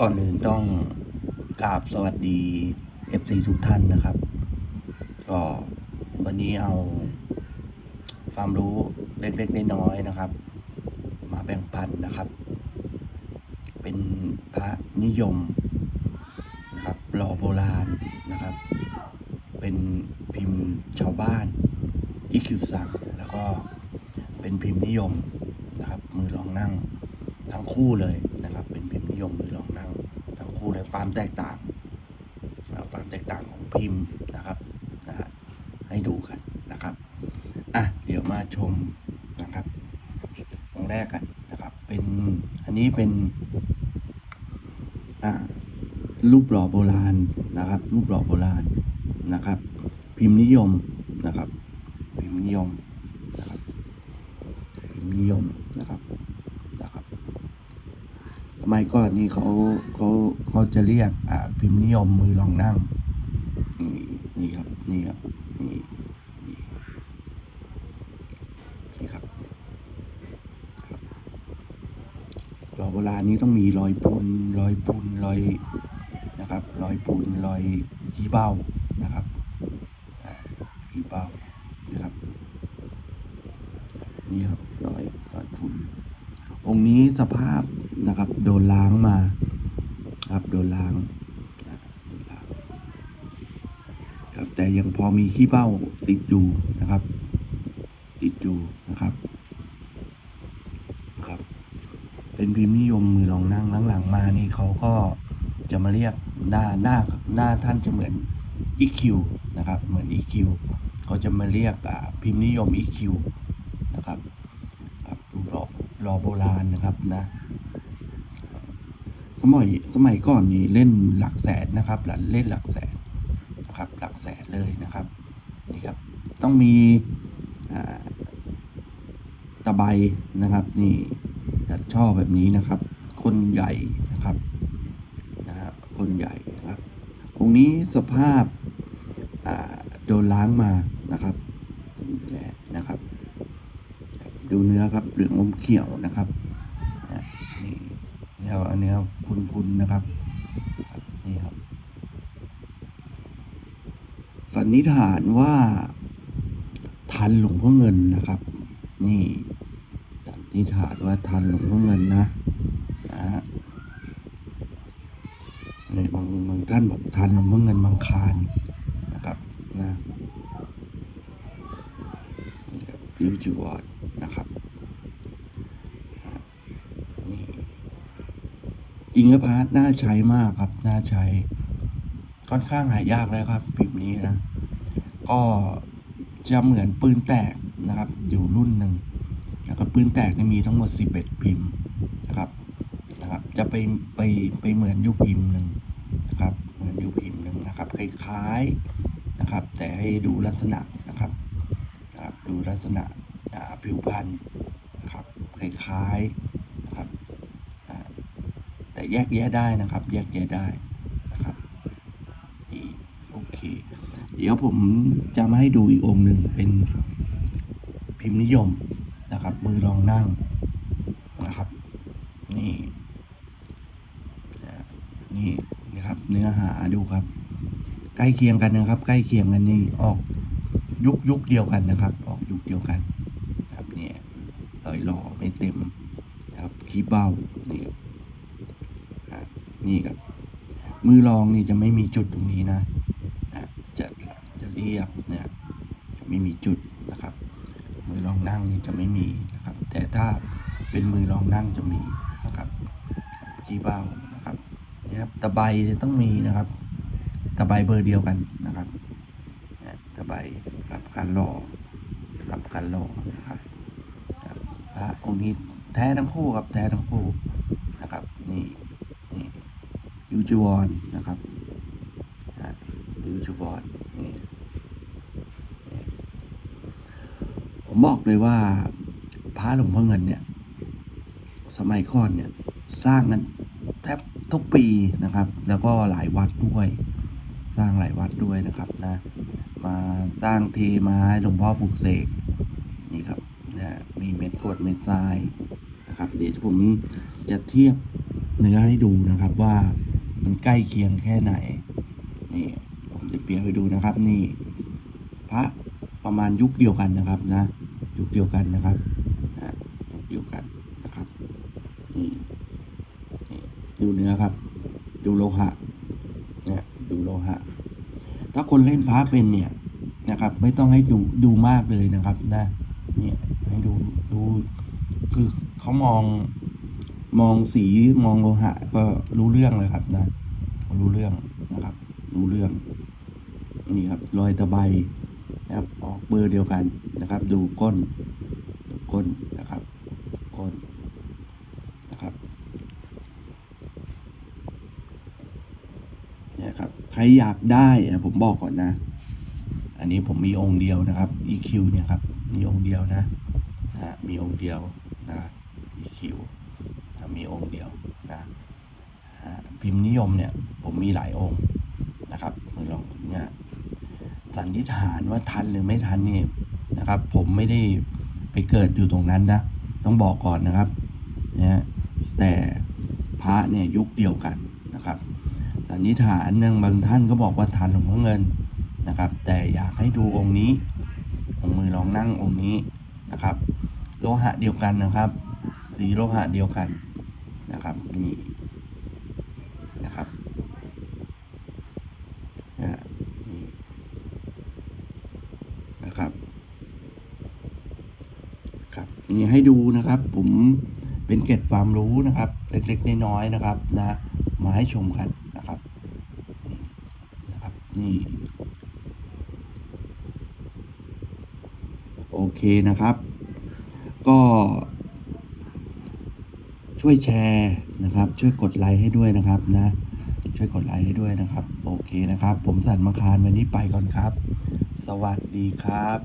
ก่อนอื่นต้องกราบสวัสดี FC ทุกท่านนะครับ ก็วันนี้เอาความรู้เล็กๆน้อยๆนะครับ มาแบ่งปันนะครับ เป็นพระนิยมนะครับหล่อโบราณนะครับ เป็นพิมพ์ชาวบ้านอีคิวสังแล้วก็เป็นพิมพ์นิยมนะครับ มือรองนั่งทั้งคู่เลย นิยมมือรองนั่งทั้งคู่เลยความแตกต่างครับความแตกต่างของพิมพ์นะครับนะฮะให้ดูกันนะครับอะเดี๋ยวมาชมนะครับตรงแรกกันนะครับ เป็นอันนี้เป็นอ่ารูปหล่อโบราณนะครับ รูปหล่อโบราณนะครับ พิมพ์นิยมนะครับ พิมพ์นิยมนะครับ พิมพ์นิยมนะครับนะครับส มัยก่อนนี่เขาเขาเขาจะเรียกอ่าพิมพ์นิยมมือรองนั่ง นี่นี่ครับ นี่ครับ นี่นี่นี่ครับครับหล่อโบรานี้ต้องมีรอยปุนรอยปุนรอยนะครับ รอยปูนรอยขี้เบ้านะครับอ่าขี้เบ้านะครับ นี่ครับรอยรอยปูนองค์นี้สภาพ นะครับ โดนล้างมาครับโดนล้างโดนล้างครับแต่ยังพอมีขี้เบ้าติดอยู่นะครับ ติดอยู่นะครับครับ เป็นพิมพ์นิยมมือรองนั่งหลังๆมานี่เขาก็จะมาเรียกหน้าหน้าหน้าท่านจะเหมือน EQ นะครับ เหมือน EQ เขาจะมาเรียกพิมพ์นิยม EQ นะครับครับรอรอโบราณนะครับนะ สมัยสมัยก่อนนี่เล่นหลักแสนนะครับหลันเล่นหลักแสนนะครับหลักแสนเลยนะครับนี่ครับต้องมีตะไบนะครับนี่จัดช่อแบบนี้นะครับ คนใหญ่นะครับนะครับคนใหญ่นะครับองนี้สภาพาโดนล้างมานะครับแย่นะครับ ดูเนื้อครับเหลืองอมเขียวนะครับ เนื้อเนื้อคุนๆนะครับครับ นี่ครับ สันนิษฐานว่าทันหลวงพ่อเงินนะครับ นี่สันนิษฐานว่าทันหลวงพ่อเงินนะนะฮะในบางบางท่านบอกทันหลวงพ่อเงินบางคารนะครับนะนี่ครับริวจิวอดนะครับอ่านี่ อิงกพาร์ทน่าใช้มากครับ น่าใช้ ค่อนข้างหายากแล้วครับพิมพ์นี้นะ ก็จะเหมือนปืนแตกนะครับ อยู่รุ่นหนึ่งแล้วก็ปืนแตกนี่มีทั้งหมด 11 พิมพ์นะครับนะครับ จะไปไปไปเหมือนยูพิมพ์หนึ่งนะครับ เหมือนยูพิมพ์หนึ่งนะครับคล้ายๆนะครับ แต่ให้ดูลักษณะนะครับนะครับ ดูลักษณะผิวพรรณนะครับคล้ายๆ แต่แยกแยะได้นะครับ แยกแยะได้นะครับนี่โอเค เดี๋ยวผมจะมาให้ดูอีกองค์หนึ่งเป็นพิมพ์นิยมนะครับ มือรองนั่งนะครับนี่นี่นะครับเนื้อหาดูครับ ใกล้เคียงกันนะครับ ใกล้เคียงกันนี่ออกยุคยุคเดียวกันนะครับ ออกยุคเดียวกันครับเนี่ยรอยหล่อไม่เต็มนะครับขี้เบ้านี่ครับ นี่ครับ มือรองนี่จะไม่มีจุดตรงนี้นะนะจะจะเรียบเนี่ยจะไม่มีจุดนะครับ มือรองนั่งนี่จะไม่มีนะครับ แต่ถ้าเป็นมือรองนั่งจะมีนะครับขี้เบ้านะครับนี่ยครับตะไบเนี่ยต้องมีนะครับตะไบเบอร์เดียวกันนะครับตะไบกับการหล่อกับการหล่อนะครับพระองค์นี้แท้ทั้งคู่ครับแท้ทั้งคู่นะครับนี่ ยูจูวอนนะครับยูจูวอนนี่ผมบอกเลยว่าพระหลวงพ่อเงินเนี่ย สมัยก่อนเนี่ย สร้างกันแทบทุกปีนะครับ แล้วก็หลายวัดด้วย สร้างหลายวัดด้วยนะครับนะ มาสร้างเทไม้หลวงพ่อปลุกเสกนี่ครับนะมีเม็ดกรดเม็ดทรายนะครับ เดี๋ยวผมจะเทียบเนื้อให้ดูนะครับว่า มันใกล้เคียงแค่ไหน นี่ ผมจะเปรียบให้ดูนะครับ นี่ พระประมาณยุคเดียวกันนะครับนะ ยุคเดียวกันนะครับยุคเดียวกันนะครับนี่นี่ดูเนื้อครับ ดูโลหะเนี่ยดูโลหะ ถ้าคนเล่นพระเป็นเนี่ยนะครับ ไม่ต้องให้ดูดูมากเลยนะครับนะเนี่ยให้ดูดูคือเขามอง มองสีมองโลหะ ก็รู้เรื่องเลยครับนะ รู้เรื่องนะครับ รู้เรื่อง นี่ครับ รอยตะไบนะครับ ออกเบอร์เดียวกันนะครับ ดูก้นก้นนะครับ ก้นนะครับเนี่ยครับ ใครอยากได้ผมบอกก่อนนะ อันนี้ผมมีองค์เดียวนะครับ EQ เนี่ยครับ มีองค์เดียวนะฮะมีองค์เดียวนะ EQ มีองค์เดียวนะพิมพ์นิยมเนี่ยผมมีหลายองค์นะครับมือลองเนี่ยสันนิษฐานว่าทันหรือไม่ทันนี่นะครับ ผมไม่ได้ไปเกิดอยู่ตรงนั้นนะต้องบอกก่อนนะครับนะแต่พระเนี่ยยุคเดียวกันนะครับสันนิษฐานยังบางท่านก็บอกว่าทันหลวงพ่อเงินนะครับ แต่อยากให้ดูองค์นี้องค์มือลองนั่งองค์นี้นะครับ โลหะเดียวกันนะครับ สีโลหะเดียวกัน นะครับนี่นะครับนะนี่นะครับครับนี่ให้ดูนะครับ ผมเป็นเกร็ดความรู้นะครับ เล็กๆน้อยๆนะครับนะมาให้ชมกันนะครับนี่นะครับนี่โอเคนะครับ ก็ ช่วยแชร์นะครับ ช่วยกดไลค์ให้ด้วยนะครับนะ ช่วยกดไลค์ให้ด้วยนะครับ โอเคนะครับ ผมสันมังคารวันนี้ไปก่อนครับ สวัสดีครับ